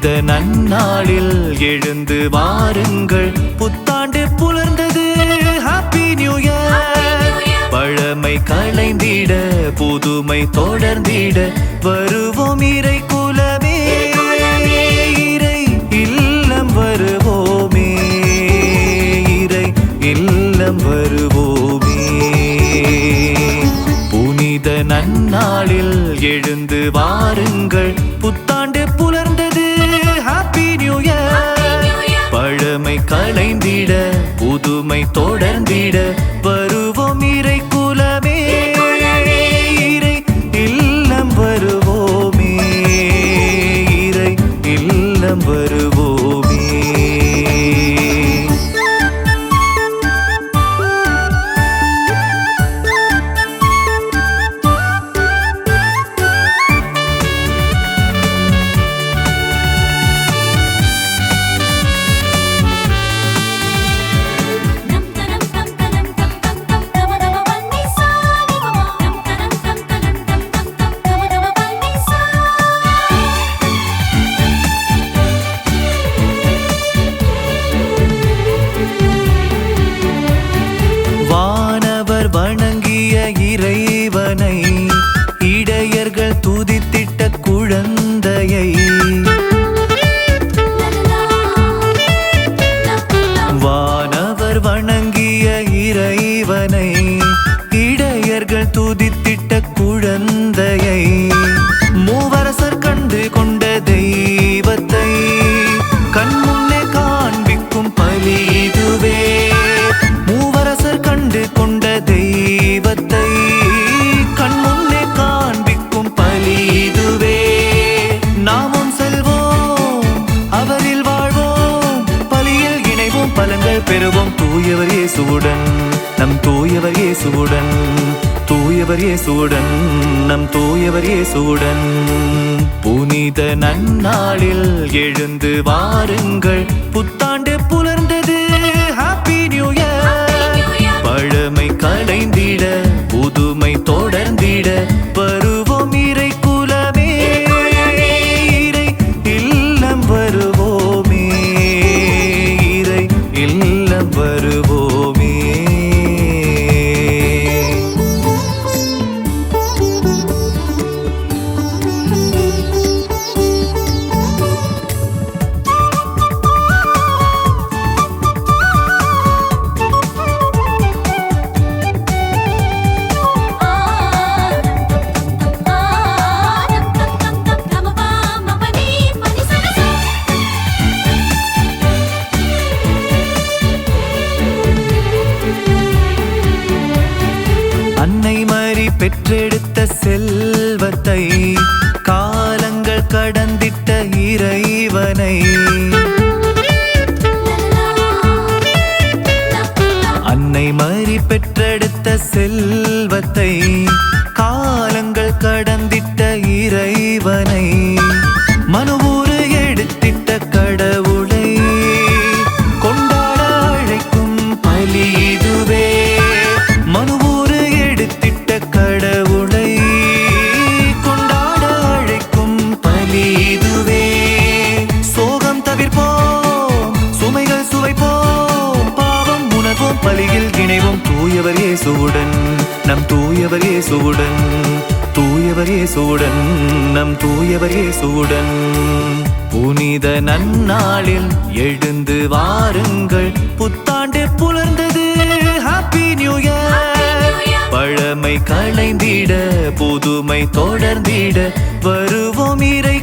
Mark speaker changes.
Speaker 1: புனித நன்னாளில் எழுந்து வாருங்கள். புத்தாண்டு புலர்ந்தது. ஹாப்பி நியூ இயர் பழமை களைந்திட புதுமை தொடர்ந்திட வருவோம் இறை குலமே. இறை இல்லம் வருவோமே. இறை இல்லம் வருவோமே. புனித நன்னாளில் எழுந்து வாருங்கள். குழந்தையை வானவர் வணங்கிய இறைவனை இடையர்கள் துதித்திட்ட குழந்தையை பெறுவோம் தூயவர் இயேசுவுடன் நம் தூயவர் இயேசுவுடன் தூயவர் இயேசுவுடன் நம் தூயவர் இயேசுவுடன். புனித நன்னாளில் எழுந்து வாருங்கள் செல்வத்தை காலங்கள் கடந்திட்ட இறைவனை. அன்னை மாறி பெற்றெடுத்த செல்வத்தை தவிர்ப்போம். சுமைகள் சுவைப்போம். பாவம் உணர்வோம். பலியில் இணைவோம். தூயவர் இயேசுவுடன் நம் தூயவர் இயேசுவுடன் தூயவர் இயேசுவுடன் நம் தூயவர் இயேசுவுடன். புனித நன்னாளில் எழுந்து வாருங்கள். புத்தாண்டு புலர்ந்தது. ஹாப்பி நியூ இயர் பழமை களைந்திட புதுமை தொடர்ந்திட வருவோம் இறை